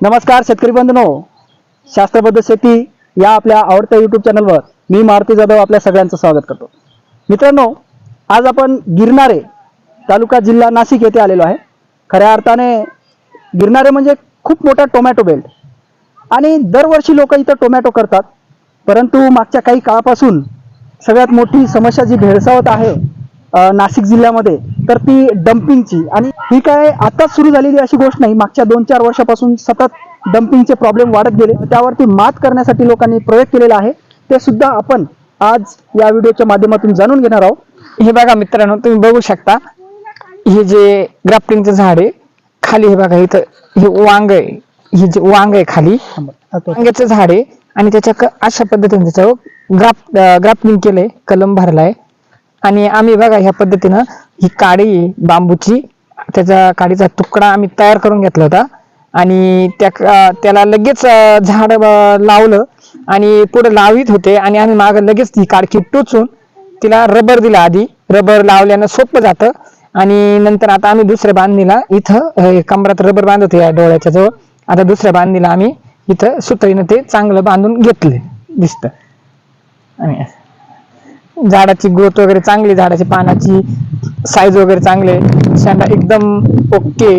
नमस्कार शेतकरी बंधनो. शास्त्रबद्ध शेती या आपल्या आवडत्या यूट्यूब चॅनलवर मी मारुती जाधव आपल्या सगळ्यांचं स्वागत करतो. मित्रांनो आज आपण गिरणारे तालुका जिल्हा नाशिक येथे आलेलो आहे. खऱ्या अर्थाने गिरणारे म्हणजे खूप मोठा टोमॅटो बेल्ट आणि दरवर्षी लोक इथं टोमॅटो करतात. परंतु मागच्या काही काळापासून सगळ्यात मोठी समस्या जी भेडसावत आहे नाशिक जिल्ह्यामध्ये तर ती डम्पिंगची आणि ही काय आताच सुरू झालेली अशी गोष्ट नाही. मागच्या दोन चार वर्षापासून सतत डम्पिंगचे प्रॉब्लेम वाढत गेले. त्यावरती मात करण्यासाठी लोकांनी प्रयोग केलेला आहे. ते सुद्धा आपण आज या व्हिडिओच्या माध्यमातून जाणून घेणार आहोत. हे बघा मित्रांनो तुम्ही बघू शकता हे जे ग्राफ्टिंगचं झाड आहे खाली हे बघा इथं हे वांग आहे. हे जे वांग आहे खाली वांग्याचं झाड आहे. आणि त्याच्या अशा पद्धतीने त्याच्यावर ग्राफ ग्राफ्टिंग केलंय कलम भरलाय. आणि आम्ही बघा ह्या पद्धतीनं ही काडी बांबूची त्याचा काडीचा तुकडा आम्ही तयार करून घेतला होता. आणि त्या त्याला लगेच झाड लावलं आणि पुढे लावित होते आणि आम्ही माग लगेच ती काडकी टोचून तिला रबर दिला आधी. रबर लावल्यानं सोपं जातं. आणि नंतर आता आम्ही दुसऱ्या बांधणीला इथं कमरात रबर बांधत या डोळ्याच्या जवळ. आता दुसऱ्या बांधणीला आम्ही इथं सुतळीनं ते चांगलं बांधून घेतले दिसतं. आणि झाडाची ग्रोथ वगैरे चांगली झाडाची पानाची साईज वगैरे चांगले शेंडा एकदम ओके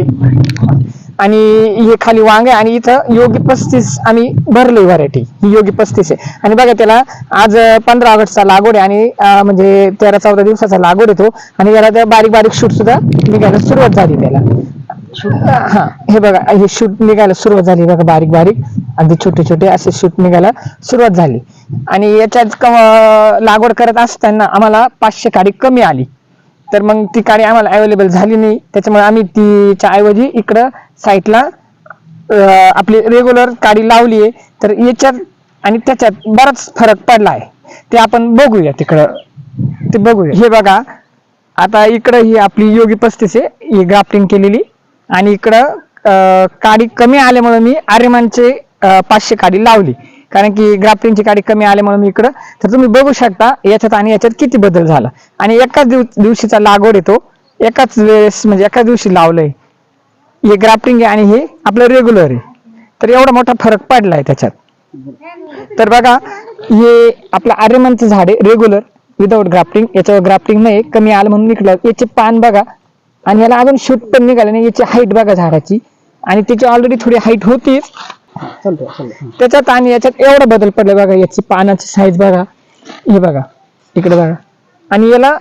आणि हे खाली वांग आहे आणि इथं योगी पस्तीस आम्ही भरले व्हरायटी ही योगी पस्तीस आहे. आणि बघा त्याला आज पंधरा ऑगस्टचा लागवड आहे आणि म्हणजे तेरा चौदा दिवसाचा लागवड येतो आणि त्याला त्या बारीक बारीक शूट सुद्धा निघायला सुरुवात झाली त्याला. हा हे बघा हे शूट निघायला सुरुवात झाली बघा बारीक बारीक. अगदी छोटे छोटे असे शूट निघायला सुरुवात झाली. आणि याच्यात लागवड करत असताना आम्हाला पाचशे काडी कमी आली. तर मग ती काडी आम्हाला अवेलेबल झाली नाही. त्याच्यामुळे आम्ही तिच्या ऐवजी इकडं साईटला आपली रेग्युलर काडी लावली आहे तर याच्यात आणि त्याच्यात बराच फरक पडला आहे. ते आपण बघूया तिकडं. ते बघूया. हे बघा. आता इकडं ही आपली योगी पस्तीस आहे. ही ग्राफ्टिंग केलेली. आणि इकडं काडी कमी आल्यामुळे मी आर्यमानचे पाचशे काडी लावली. कारण की ग्राफ्टिंगची काडी कमी आली म्हणून इकडं. तर तुम्ही बघू शकता याच्यात आणि याच्यात किती बदल झाला. आणि एकाच दिव दिवशीचा लागवड येतो. एकाच वेळेस म्हणजे एकाच दिवशी लावलंय. हे ग्राफ्टिंग आहे आणि हे आपलं रेग्युलर आहे. तर एवढा मोठा फरक पडलाय त्याच्यात. तर बघा हे आपलं आर्यमनचं झाड आहे रेग्युलर विदाऊट ग्राफ्टिंग याच्यावर ग्राफ्टिंग नाही कमी आलं म्हणून निघलं याचे पान बघा. आणि याला अजून शूट पण निघाले नाही. याची हाईट बघा झाडाची. आणि त्याची ऑलरेडी थोडी हाईट होतीच. चालतो चालतो त्याच्यात आणि याच्यात एवढा बदल पडला बघा याची पानाची साईज बघा. हे बघा इकडे बघा. आणि याला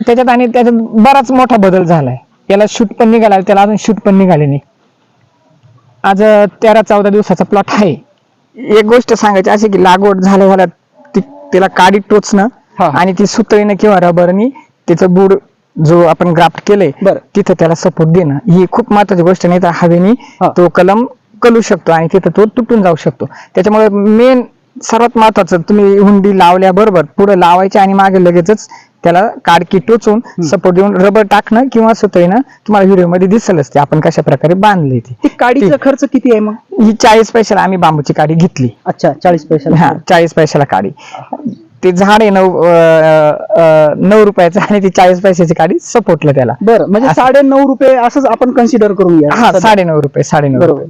त्याच्यात आणि त्याच्यात बराच मोठा बदल झालाय. याला शूट पण निघाला त्याला अजून शूट पण निघाले नाही. आज तेरा चौदा दिवसाचा प्लॉट आहे. एक गोष्ट सांगायची अशी की लागवड झाल्या झाल्या ती त्याला काडी टोचणं हा. आणि ती सुतळीनं किंवा रबरनी त्याचं बुड जो आपण ग्राफ्ट केलंय बरं. तिथं त्याला सपोर्ट देणं. ही खूप महत्वाची गोष्ट नाही तर हवेनी हा. तो कलम कलू शकतो आणि तिथं तो तुटून जाऊ शकतो. त्याच्यामुळे मेन सर्वात महत्वाचं तुम्ही हुंडी लावल्याबरोबर पुढे लावायचे आणि मागे लगेचच त्याला काडकी टोचून सपोर्ट देऊन रबर टाकणं किंवा सुतळीनं तुम्हाला व्हिडिओमध्ये दिसेलच ते आपण कशा प्रकारे बांधले ती. काडीचा खर्च किती आहे मग? ही चाळीस पैशाला आम्ही बांबूची काडी घेतली. अच्छा चाळीस पैसे हा चाळीस पैशाला काडी. ते झाड आहे नऊ नऊ रुपयाचं आणि ती चाळीस पैशाची काडी सपोर्टला त्याला. बरं म्हणजे साडे नऊ रुपये असंच आपण कन्सिडर करून घ्या. हा साडे नऊ रुपये साडे नऊ रुपये.